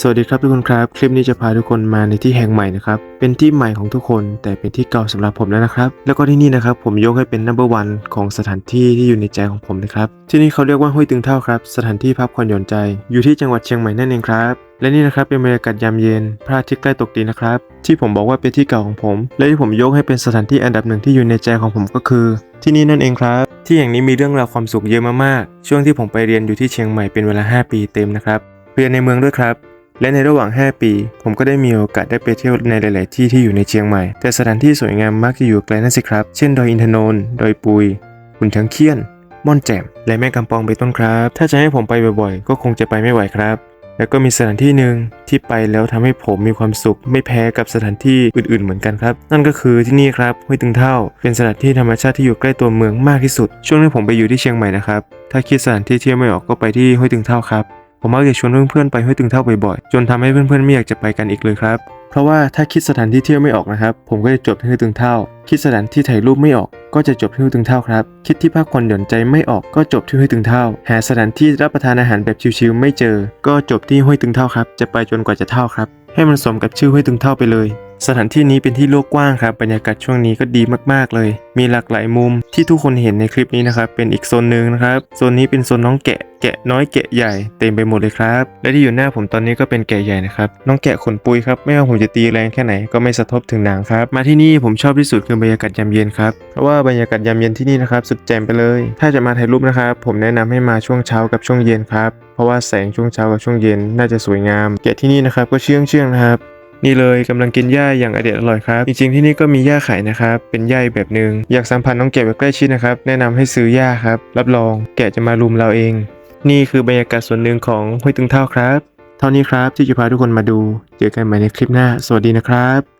สวัสดีครับทุกคนครับ คลิปนี้จะพาทุกคนมาในที่แห่งใหม่นะครับ เป็นที่ใหม่ของทุกคน แต่เป็นที่เก่าสำหรับผมแล้วนะครับ แล้วก็ที่นี่นะครับผมยกให้เป็น number one ของสถานที่ที่อยู่ในใจของผมนะครับ ที่นี่เขาเรียกว่าห้วยตึงเท่าครับ สถานที่พักผ่อนหย่อนใจ อยู่ที่จังหวัดเชียงใหม่นั่นเองครับ และนี่นะครับเป็นบรรยากาศยามเย็น พระอาทิตย์ใกล้ตกดินนะครับ ที่ผมบอกว่าเป็นที่เก่าของผม และที่ผมยกให้เป็นสถานที่อันดับหนึ่งที่อยู่ในใจของผมก็คือ ที่นี่นั่นเองครับ ที่แห่งนี้มีเรื่องราวความสุขเยอะมากๆ ช่วงที่ผมไปเรียนอยู่ที่เชียงใหม่เป็นเวลา 5 ปีเต็มนะครับ เรียนในเมืองด้วยครับ และในระหว่าง 5 ปี ผมก็ได้มีโอกาสได้ไปเที่ยวในหลาย ๆ ที่ที่อยู่ในเชียงใหม่ แต่สถานที่สวยงามมักจะอยู่ไกลนั่นสิครับ เช่นดอยอินทนนท์ดอยปุยขุนช้างเคี้ยน ม่อนแจ่ม และแม่กำปองไปต้นครับ ถ้าจะให้ผมไปบ่อย ๆ ก็คงจะไปไม่ไหวครับ แล้วก็มีสถานที่หนึ่งที่ไปแล้วทำให้ผมมีความสุข ไม่แพ้กับสถานที่อื่น ๆ เหมือนกันครับ นั่นก็คือที่นี่ครับห้วยตึงเท่า เป็นสถานที่ธรรมชาติที่อยู่ใกล้ตัวเมืองมากที่สุด ช่วงที่ผมไปอยู่ที่เชียงใหม่นะครับ ถ้าคิดสถานที่เที่ยวไม่ออกก็ไปที่ห้วยตึงเท่าครับ ผมมักจะชวนเพื่อนๆไปห้วยตึงเท่าบ่อยๆ จนทำให้เพื่อนๆไม่อยากจะไปกันอีกเลยครับ เพราะว่าถ้าคิดสถานที่เที่ยวไม่ออกนะครับ ผมก็จะจบที่ห้วยตึงเท่า คิดสถานที่ถ่ายรูปไม่ออก ก็จะจบที่ห้วยตึงเท่าครับ คิดที่พักผ่อนหย่อนใจไม่ออกก็จบที่ห้วยตึงเท่า หาสถานที่รับประทานอาหารแบบชิลๆไม่เจอ ก็จบที่ห้วยตึงเท่าครับ จะไปจนกว่าจะเท่าครับ ให้มันสมกับชื่อห้วยตึงเท่าไปเลย สถานที่นี้เป็นที่โลกกว้างครับบรรยากาศช่วงนี้ก็ดีมากๆเลย มีหลากหลายมุมที่ทุกคนเห็นในคลิปนี้นะครับเป็นอีกโซนหนึ่งนะครับโซนนี้เป็นโซนน้องแกะแกะน้อยแกะใหญ่เต็มไปหมดเลยครับและที่อยู่หน้าผมตอนนี้ก็เป็นแกะใหญ่นะครับน้องแกะขนปุยครับไม่ว่าผมจะตีแรงแค่ไหนก็ไม่สะทบถึงหนังครับมาที่นี่ผมชอบที่สุดคือบรรยากาศยามเย็นครับเพราะว่าบรรยากาศยามเย็นที่นี่นะครับสุดแจ่มไปเลย ถ้าจะมาถ่ายรูปนะครับผมแนะนำให้มาช่วงเช้ากับช่วงเย็นครับเพราะว่าแสงช่วงเช้ากับช่วงเย็นน่าจะสวยงาม แกะที่นี่นะครับก็เชื่องเชื่องนะครับ นี่เลยกำลังกินหญ้าอย่างอเด็ดอร่อยครับ จริงๆที่นี่ก็มีหญ้าขายนะครับ เป็นหญ้าแบบหนึ่งอยากสัมผัสน้องแกะแบบใกล้ชิดนะครับ แนะนำให้ซื้อหญ้าครับ รับรองแกะจะมารุมเราเอง นี่คือบรรยากาศส่วนหนึ่งของห้วยตึงเท่าครับ เท่านี้ครับที่จะพาทุกคนมาดู เจอกันใหม่ในคลิปหน้า สวัสดีนะครับ